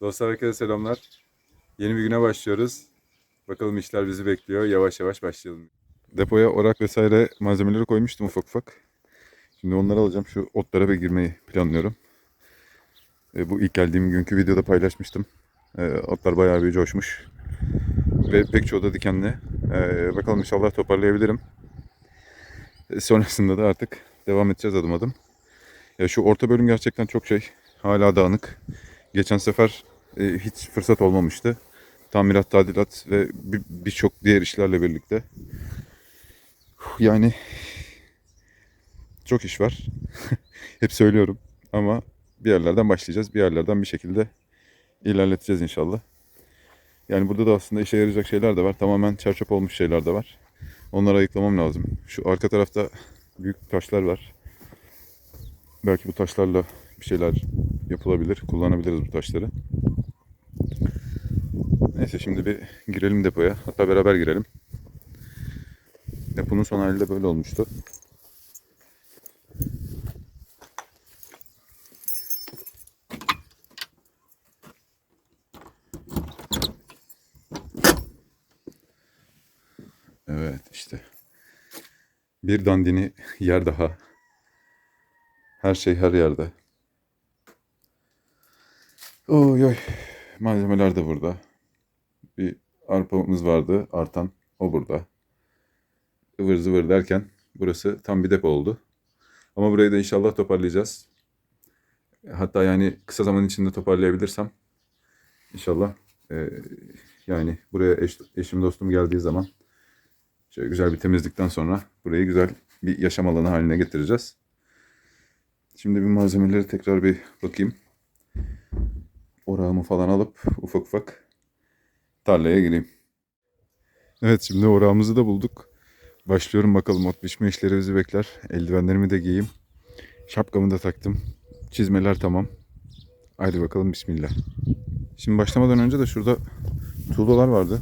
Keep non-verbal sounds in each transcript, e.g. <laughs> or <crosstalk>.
Dostlar herkese selamlar. Yeni bir güne başlıyoruz. Bakalım işler bizi bekliyor. Yavaş yavaş başlayalım. Depoya orak vesaire malzemeleri koymuştum ufak ufak. Şimdi onları alacağım. Şu otlara bir girmeyi planlıyorum. E, bu ilk geldiğim günkü videoda paylaşmıştım. E, otlar bayağı bir coşmuş. Ve pek çoğu da dikenli. E, bakalım inşallah toparlayabilirim. E, sonrasında da artık devam edeceğiz adım adım. Ya şu orta bölüm gerçekten çok şey. Hala dağınık. Geçen sefer e, hiç fırsat olmamıştı. Tamirat, tadilat ve bir- birçok diğer işlerle birlikte. Yani çok iş var. <laughs> Hep söylüyorum ama bir yerlerden başlayacağız. Bir yerlerden bir şekilde ilerleteceğiz inşallah. Yani burada da aslında işe yarayacak şeyler de var. Tamamen çerçöp olmuş şeyler de var. Onları ayıklamam lazım. Şu arka tarafta büyük taşlar var. Belki bu taşlarla bir şeyler yapılabilir. Kullanabiliriz bu taşları. Neyse şimdi bir girelim depoya. Hatta beraber girelim. Deponun son hali de böyle olmuştu. Evet işte. Bir dandini yer daha. Her şey her yerde. Oy oy. Malzemeler de burada. Bir arpamız vardı artan. O burada. Ivır zıvır derken burası tam bir depo oldu. Ama burayı da inşallah toparlayacağız. Hatta yani kısa zaman içinde toparlayabilirsem inşallah e, yani buraya eş- eşim dostum geldiği zaman şöyle güzel bir temizlikten sonra burayı güzel bir yaşam alanı haline getireceğiz. Şimdi bir malzemeleri tekrar bir bakayım. Orağımı falan alıp ufak ufak tarlaya gireyim. Evet şimdi orağımızı da bulduk. Başlıyorum bakalım ot biçme işleri bizi bekler. Eldivenlerimi de giyeyim. Şapkamı da taktım. Çizmeler tamam. Haydi bakalım bismillah. Şimdi başlamadan önce de şurada tuğlalar vardı.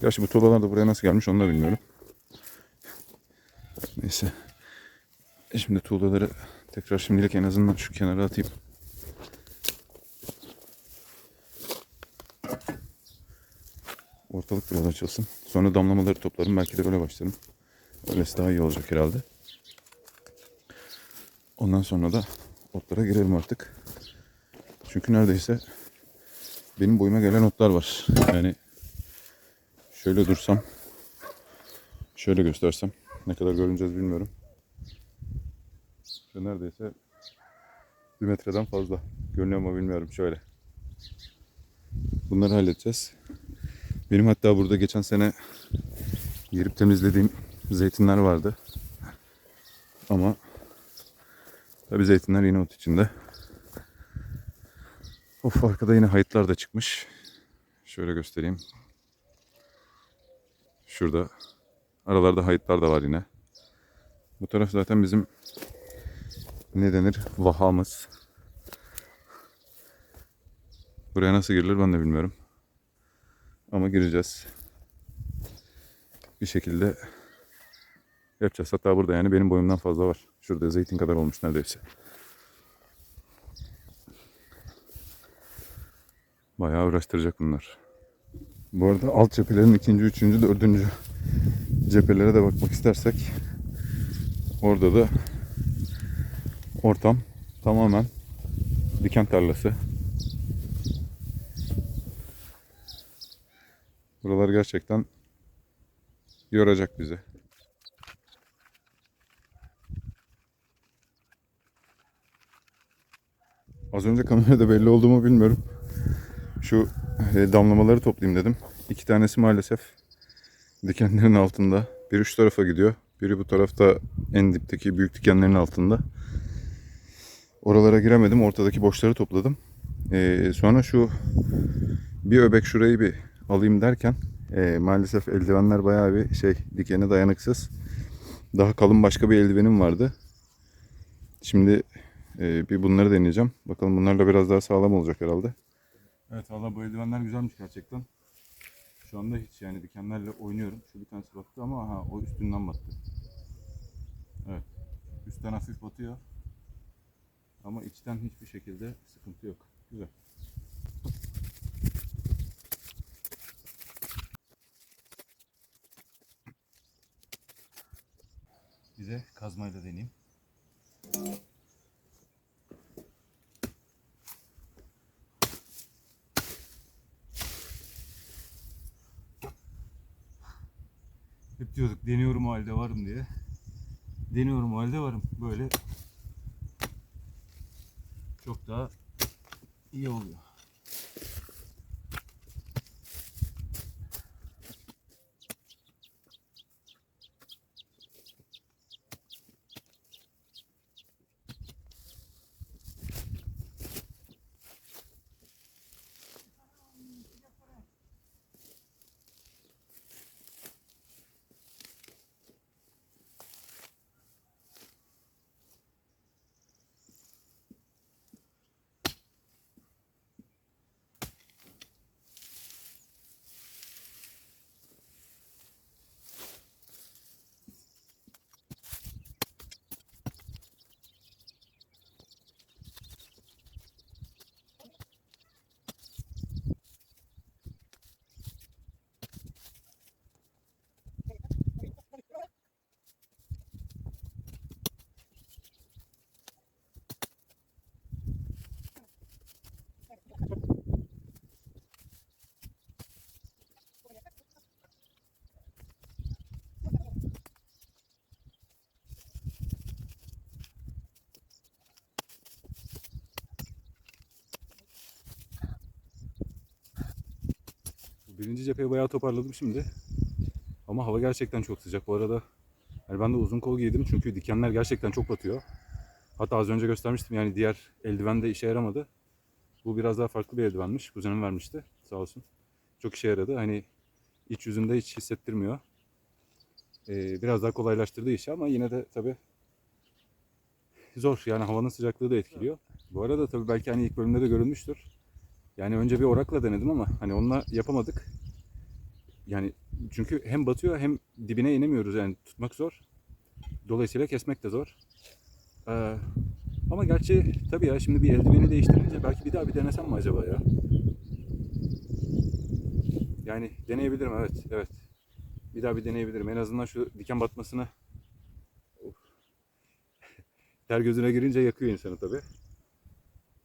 Gerçi bu tuğlalar da buraya nasıl gelmiş onu da bilmiyorum. Neyse. Şimdi tuğlaları tekrar şimdilik en azından şu kenara atayım. Ortalık biraz açılsın. Sonra damlamaları toplarım. Belki de böyle başlarım. Öylesi daha iyi olacak herhalde. Ondan sonra da otlara girelim artık. Çünkü neredeyse benim boyuma gelen otlar var. Yani şöyle dursam şöyle göstersem ne kadar görüneceğiz bilmiyorum. Şu neredeyse bir metreden fazla. Görünüyor mu bilmiyorum. Şöyle. Bunları halledeceğiz. Benim hatta burada geçen sene girip temizlediğim zeytinler vardı. Ama tabii zeytinler yine ot içinde. Of arkada yine hayıtlar da çıkmış. Şöyle göstereyim. Şurada aralarda hayıtlar da var yine. Bu taraf zaten bizim ne denir? Vahamız. Buraya nasıl girilir ben de bilmiyorum. Ama gireceğiz. Bir şekilde yapacağız. Hatta burada yani benim boyumdan fazla var. Şurada zeytin kadar olmuş neredeyse. Bayağı uğraştıracak bunlar. Bu arada alt cephelerin ikinci, üçüncü, dördüncü cephelere de bakmak istersek orada da ortam tamamen diken tarlası. Buralar gerçekten yoracak bizi. Az önce kamerada belli oldu mu bilmiyorum. Şu e, damlamaları toplayayım dedim. İki tanesi maalesef dikenlerin altında. Biri şu tarafa gidiyor. Biri bu tarafta en dipteki büyük dikenlerin altında. Oralara giremedim. Ortadaki boşları topladım. E, sonra şu bir öbek şurayı bir alayım derken e, maalesef eldivenler bayağı bir şey dikene dayanıksız. Daha kalın başka bir eldivenim vardı. Şimdi e, bir bunları deneyeceğim. Bakalım bunlarla biraz daha sağlam olacak herhalde. Evet valla bu eldivenler güzelmiş gerçekten. Şu anda hiç yani dikenlerle oynuyorum. Şu bir tanesi battı ama ha, o üstünden battı. Evet. Üstten hafif batıyor. Ama içten hiçbir şekilde sıkıntı yok. Güzel. Kazmayla deneyeyim. Hep diyorduk deniyorum halde varım diye. Deniyorum halde varım. Böyle çok daha iyi oluyor. Birinci cepheyi bayağı toparladım şimdi. Ama hava gerçekten çok sıcak. Bu arada yani ben de uzun kol giydim çünkü dikenler gerçekten çok batıyor. Hatta az önce göstermiştim yani diğer eldiven de işe yaramadı. Bu biraz daha farklı bir eldivenmiş. Kuzenim vermişti sağ olsun. Çok işe yaradı. Hani iç yüzünde hiç hissettirmiyor. Ee, biraz daha kolaylaştırdı işi ama yine de tabii zor. Yani havanın sıcaklığı da etkiliyor. Bu arada tabii belki hani ilk bölümde de görülmüştür. Yani önce bir orakla denedim ama hani onunla yapamadık. Yani çünkü hem batıyor hem dibine inemiyoruz yani tutmak zor. Dolayısıyla kesmek de zor. Ee, ama gerçi tabii ya şimdi bir eldiveni değiştirince belki bir daha bir denesem mi acaba ya? Yani deneyebilirim evet evet. Bir daha bir deneyebilirim. En azından şu diken batmasını <laughs> ter gözüne girince yakıyor insanı tabii.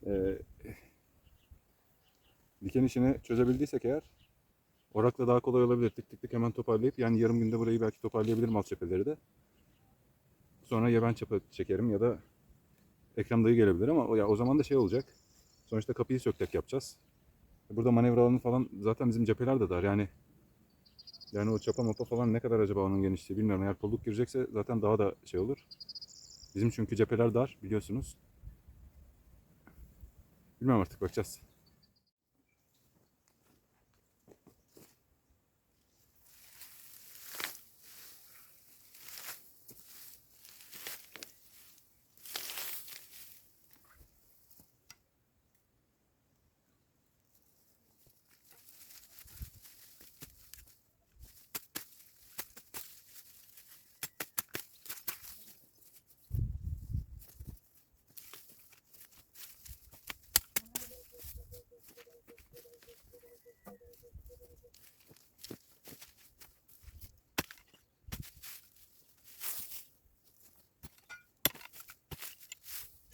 Ee, diken işini çözebildiysek eğer orakla daha kolay olabilir. Tık tık tık hemen toparlayıp yani yarım günde burayı belki toparlayabilirim alt cepheleri de. Sonra ya ben çapa çekerim ya da Ekrem dayı gelebilir ama ya o zaman da şey olacak. Sonuçta kapıyı söktek yapacağız. Burada manevra alanı falan zaten bizim cepheler de dar yani. Yani o çapa mapa falan ne kadar acaba onun genişliği bilmiyorum. Eğer kolluk girecekse zaten daha da şey olur. Bizim çünkü cepheler dar biliyorsunuz. Bilmiyorum artık bakacağız.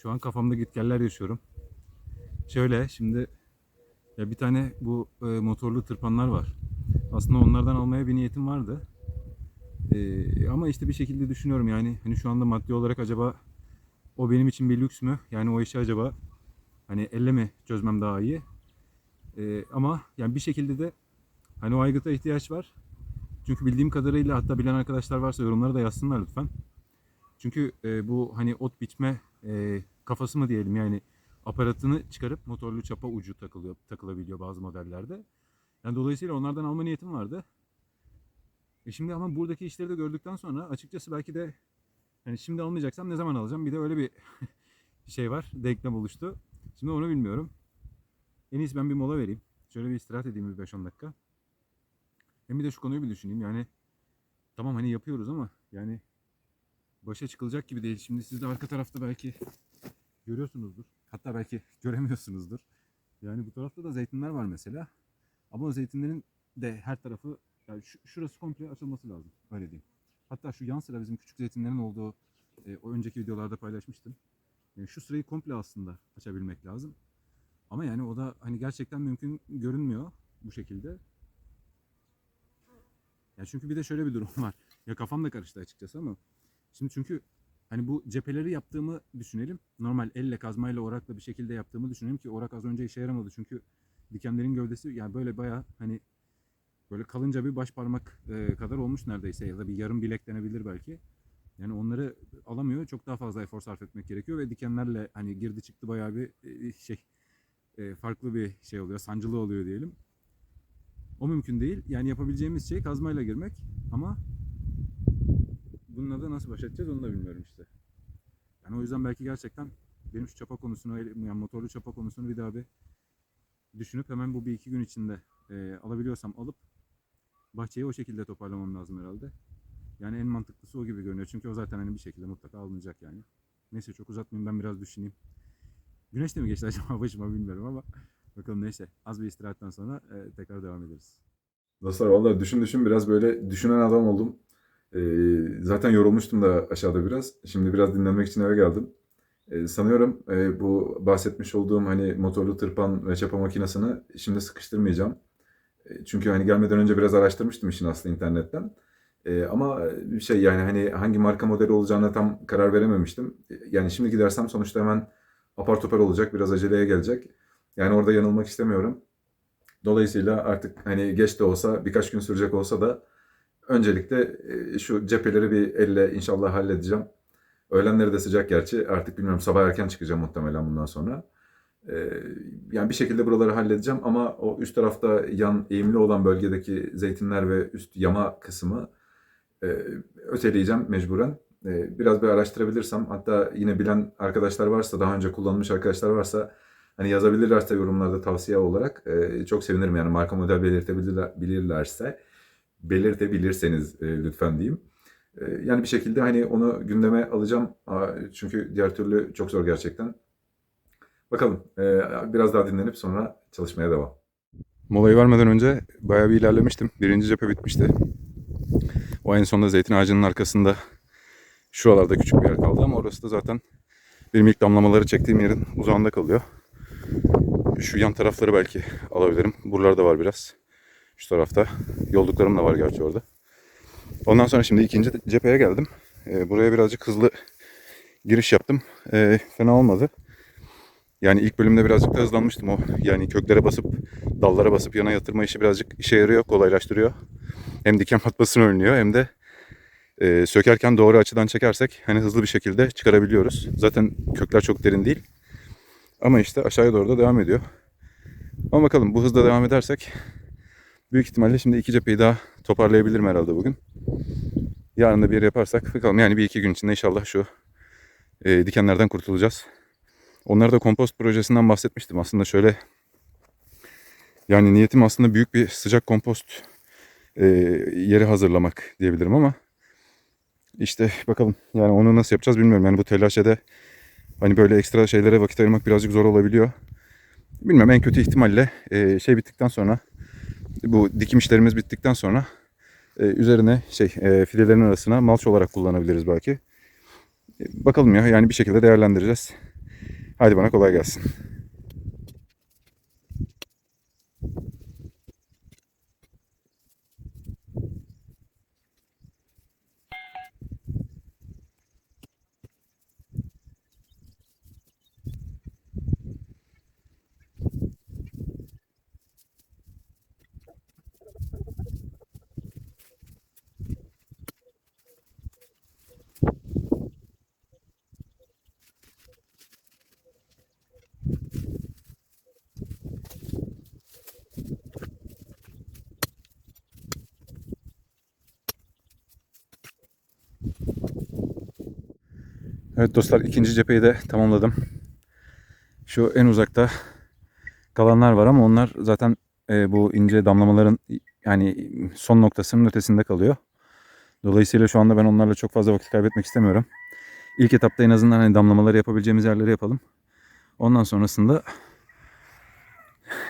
Şu an kafamda gitgeller yaşıyorum. Şöyle şimdi ya bir tane bu e, motorlu tırpanlar var. Aslında onlardan almaya bir niyetim vardı. E, ama işte bir şekilde düşünüyorum yani hani şu anda maddi olarak acaba o benim için bir lüks mü? Yani o işi acaba hani elle mi çözmem daha iyi? E, ama yani bir şekilde de hani o aygıta ihtiyaç var. Çünkü bildiğim kadarıyla hatta bilen arkadaşlar varsa yorumlara da yazsınlar lütfen. Çünkü e, bu hani ot biçme e, kafası mı diyelim yani aparatını çıkarıp motorlu çapa ucu takılıyor, takılabiliyor bazı modellerde. Yani dolayısıyla onlardan alma niyetim vardı. E şimdi ama buradaki işleri de gördükten sonra açıkçası belki de hani şimdi almayacaksam ne zaman alacağım? Bir de öyle bir <laughs> şey var. Denklem oluştu. Şimdi onu bilmiyorum. En iyisi ben bir mola vereyim. Şöyle bir istirahat edeyim bir 5-10 dakika. Hem bir de şu konuyu bir düşüneyim. Yani tamam hani yapıyoruz ama yani başa çıkılacak gibi değil. Şimdi siz de arka tarafta belki görüyorsunuzdur. Hatta belki göremiyorsunuzdur. Yani bu tarafta da zeytinler var mesela. Ama o zeytinlerin de her tarafı yani şu- şurası komple açılması lazım. Öyle diyeyim. Hatta şu yan sıra bizim küçük zeytinlerin olduğu e, o önceki videolarda paylaşmıştım. Yani şu sırayı komple aslında açabilmek lazım. Ama yani o da hani gerçekten mümkün görünmüyor bu şekilde. Ya çünkü bir de şöyle bir durum <laughs> var. Ya kafam da karıştı açıkçası ama şimdi çünkü hani bu cepheleri yaptığımı düşünelim. Normal elle kazmayla orakla bir şekilde yaptığımı düşünelim ki orak az önce işe yaramadı çünkü dikenlerin gövdesi yani böyle baya hani böyle kalınca bir baş parmak e, kadar olmuş neredeyse ya da bir yarım bilek denebilir belki. Yani onları alamıyor. Çok daha fazla efor sarf etmek gerekiyor ve dikenlerle hani girdi çıktı bayağı bir e, şey e, farklı bir şey oluyor. Sancılı oluyor diyelim. O mümkün değil. Yani yapabileceğimiz şey kazmayla girmek ama bununla da nasıl baş edeceğiz onu da bilmiyorum işte. Yani o yüzden belki gerçekten benim şu çapa konusunu, yani motorlu çapa konusunu bir daha bir düşünüp hemen bu bir iki gün içinde e, alabiliyorsam alıp bahçeyi o şekilde toparlamam lazım herhalde. Yani en mantıklısı o gibi görünüyor. Çünkü o zaten hani bir şekilde mutlaka alınacak yani. Neyse çok uzatmayayım ben biraz düşüneyim. Güneş de mi geçti acaba <laughs> başıma bilmiyorum ama bakalım neyse. Az bir istirahatten sonra e, tekrar devam ederiz. Dostlar vallahi düşün düşün biraz böyle düşünen adam oldum. Ee, zaten yorulmuştum da aşağıda biraz. Şimdi biraz dinlenmek için eve geldim. Ee, sanıyorum e, bu bahsetmiş olduğum hani motorlu tırpan ve çapa makinesini şimdi sıkıştırmayacağım. E, çünkü hani gelmeden önce biraz araştırmıştım işin aslı internetten. Ama şey yani hani hangi marka modeli olacağına tam karar verememiştim. Yani şimdi gidersem sonuçta hemen apar topar olacak, biraz aceleye gelecek. Yani orada yanılmak istemiyorum. Dolayısıyla artık hani geç de olsa birkaç gün sürecek olsa da öncelikle e, şu cepheleri bir elle inşallah halledeceğim. Öğlenleri de sıcak gerçi. Artık bilmiyorum sabah erken çıkacağım muhtemelen bundan sonra. E, Yani bir şekilde buraları halledeceğim ama o üst tarafta yan eğimli olan bölgedeki zeytinler ve üst yama kısmı e, öteleyeceğim mecburen. Biraz bir araştırabilirsem hatta yine bilen arkadaşlar varsa daha önce kullanmış arkadaşlar varsa hani yazabilirlerse yorumlarda tavsiye olarak çok sevinirim yani marka model belirtebilirlerse belirtebilirseniz e, lütfen diyeyim. E, yani bir şekilde hani onu gündeme alacağım çünkü diğer türlü çok zor gerçekten. Bakalım e, biraz daha dinlenip sonra çalışmaya devam. Molayı vermeden önce bayağı bir ilerlemiştim. Birinci cephe bitmişti. O en sonunda zeytin ağacının arkasında şuralarda küçük bir yer kaldı ama orası da zaten benim ilk damlamaları çektiğim yerin uzağında kalıyor. Şu yan tarafları belki alabilirim. Buralarda var biraz. Şu tarafta. Yolluklarım da var gerçi orada. Ondan sonra şimdi ikinci cepheye geldim. Ee, buraya birazcık hızlı giriş yaptım. Ee, fena olmadı. Yani ilk bölümde birazcık da hızlanmıştım o. Yani köklere basıp dallara basıp yana yatırma işi birazcık işe yarıyor, kolaylaştırıyor. Hem diken batmasını önlüyor hem de e, sökerken doğru açıdan çekersek hani hızlı bir şekilde çıkarabiliyoruz. Zaten kökler çok derin değil. Ama işte aşağıya doğru da devam ediyor. Ama bakalım bu hızla devam edersek büyük ihtimalle şimdi iki cepheyi daha toparlayabilirim herhalde bugün. Yarın da bir yaparsak bakalım yani bir iki gün içinde inşallah şu e, dikenlerden kurtulacağız. Onlara da kompost projesinden bahsetmiştim. Aslında şöyle yani niyetim aslında büyük bir sıcak kompost e, yeri hazırlamak diyebilirim ama işte bakalım yani onu nasıl yapacağız bilmiyorum. Yani bu telaşede hani böyle ekstra şeylere vakit ayırmak birazcık zor olabiliyor. Bilmem en kötü ihtimalle e, şey bittikten sonra bu dikim işlerimiz bittikten sonra e, üzerine şey e, fidelerin arasına malç olarak kullanabiliriz belki. E, bakalım ya yani bir şekilde değerlendireceğiz. Hadi bana kolay gelsin. Evet dostlar ikinci cepheyi de tamamladım. Şu en uzakta kalanlar var ama onlar zaten e, bu ince damlamaların yani son noktasının ötesinde kalıyor. Dolayısıyla şu anda ben onlarla çok fazla vakit kaybetmek istemiyorum. İlk etapta en azından hani damlamaları yapabileceğimiz yerleri yapalım. Ondan sonrasında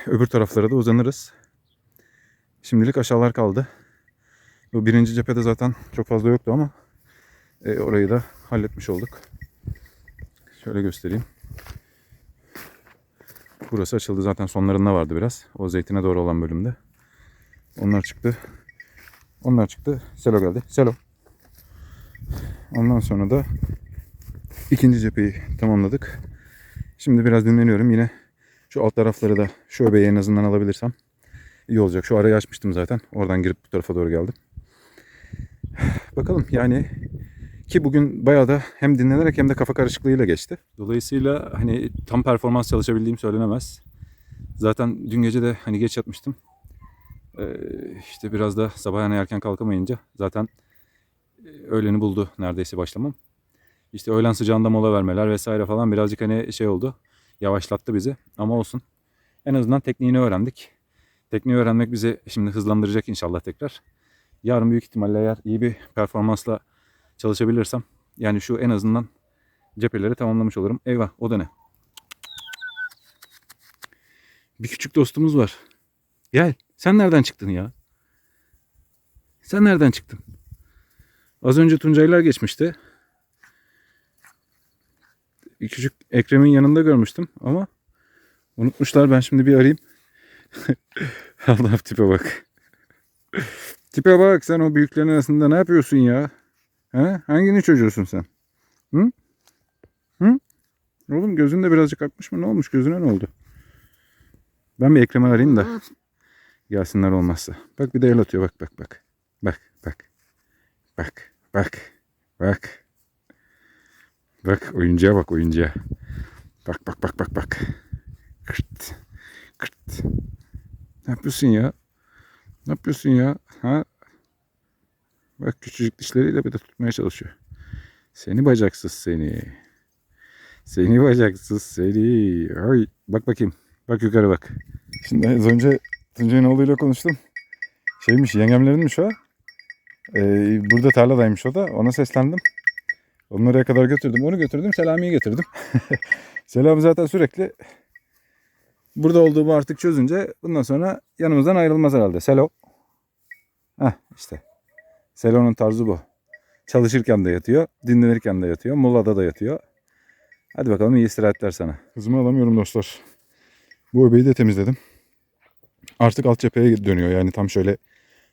öbür taraflara da uzanırız. Şimdilik aşağılar kaldı. Bu birinci cephede zaten çok fazla yoktu ama e, orayı da halletmiş olduk. Şöyle göstereyim. Burası açıldı zaten sonlarında vardı biraz. O zeytine doğru olan bölümde. Onlar çıktı. Onlar çıktı. Selo geldi. Selo. Ondan sonra da ikinci cepheyi tamamladık. Şimdi biraz dinleniyorum. Yine şu alt tarafları da şu öbeği en azından alabilirsem iyi olacak. Şu arayı açmıştım zaten. Oradan girip bu tarafa doğru geldim. <sighs> Bakalım yani ki bugün bayağı da hem dinlenerek hem de kafa karışıklığıyla geçti. Dolayısıyla hani tam performans çalışabildiğim söylenemez. Zaten dün gece de hani geç yatmıştım. Ee, işte biraz da sabah yani erken kalkamayınca zaten e, öğleni buldu neredeyse başlamam. İşte öğlen sıcağında mola vermeler vesaire falan birazcık hani şey oldu. Yavaşlattı bizi ama olsun. En azından tekniğini öğrendik. Tekniği öğrenmek bizi şimdi hızlandıracak inşallah tekrar. Yarın büyük ihtimalle eğer iyi bir performansla çalışabilirsem yani şu en azından cepheleri tamamlamış olurum. Eyvah o da ne? Bir küçük dostumuz var. Gel. Sen nereden çıktın ya? Sen nereden çıktın? Az önce Tuncaylar geçmişti. Bir Küçük Ekrem'in yanında görmüştüm ama unutmuşlar. Ben şimdi bir arayayım. <laughs> Allah tipe bak. Tipe bak sen o büyüklerin arasında ne yapıyorsun ya? Ha? Hangini çocuğusun sen? Hı? Hı? Oğlum gözün de birazcık akmış mı? Ne olmuş? Gözüne ne oldu? Ben bir Ekrem'i arayayım da gelsinler olmazsa. Bak bir de el atıyor. Bak bak bak. Bak bak. Bak bak. Bak. Bak oyuncağa bak oyuncağa. Bak bak bak bak bak. Kırt. Kırt. Ne yapıyorsun ya? Ne yapıyorsun ya? Ha? Bak küçücük dişleriyle bir de tutmaya çalışıyor. Seni bacaksız seni. Seni bacaksız seni. Ay, bak bakayım. Bak yukarı bak. Şimdi az önce Tuncay'ın oğluyla konuştum. Şeymiş yengemlerinmiş o. Ee, burada tarladaymış o da. Ona seslendim. Onu oraya kadar götürdüm. Onu götürdüm. Selami'yi getirdim. <laughs> Selami zaten sürekli burada olduğumu artık çözünce bundan sonra yanımızdan ayrılmaz herhalde. Selo. Heh işte. Selo'nun tarzı bu. Çalışırken de yatıyor, dinlenirken de yatıyor, molada da yatıyor. Hadi bakalım iyi istirahatler sana. Kızımı alamıyorum dostlar. Bu öbeği de temizledim. Artık alt cepheye dönüyor. Yani tam şöyle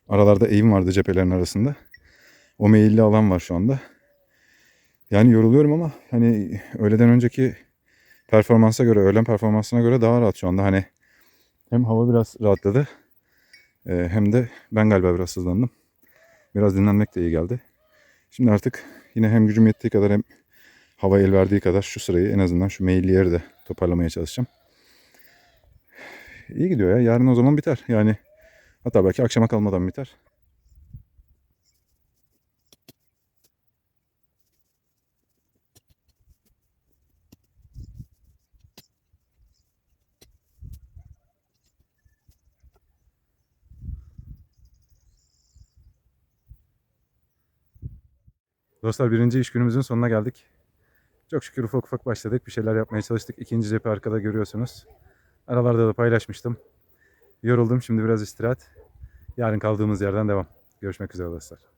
aralarda eğim vardı cephelerin arasında. O meyilli alan var şu anda. Yani yoruluyorum ama hani öğleden önceki performansa göre, öğlen performansına göre daha rahat şu anda. Hani hem hava biraz rahatladı e, hem de ben galiba biraz hızlandım. Biraz dinlenmek de iyi geldi. Şimdi artık yine hem gücüm yettiği kadar hem hava el verdiği kadar şu sırayı en azından şu meyilli yeri de toparlamaya çalışacağım. İyi gidiyor ya. Yarın o zaman biter. Yani hatta belki akşama kalmadan biter. Dostlar birinci iş günümüzün sonuna geldik. Çok şükür ufak ufak başladık. Bir şeyler yapmaya çalıştık. İkinci cephe arkada görüyorsunuz. Aralarda da paylaşmıştım. Yoruldum. Şimdi biraz istirahat. Yarın kaldığımız yerden devam. Görüşmek üzere dostlar.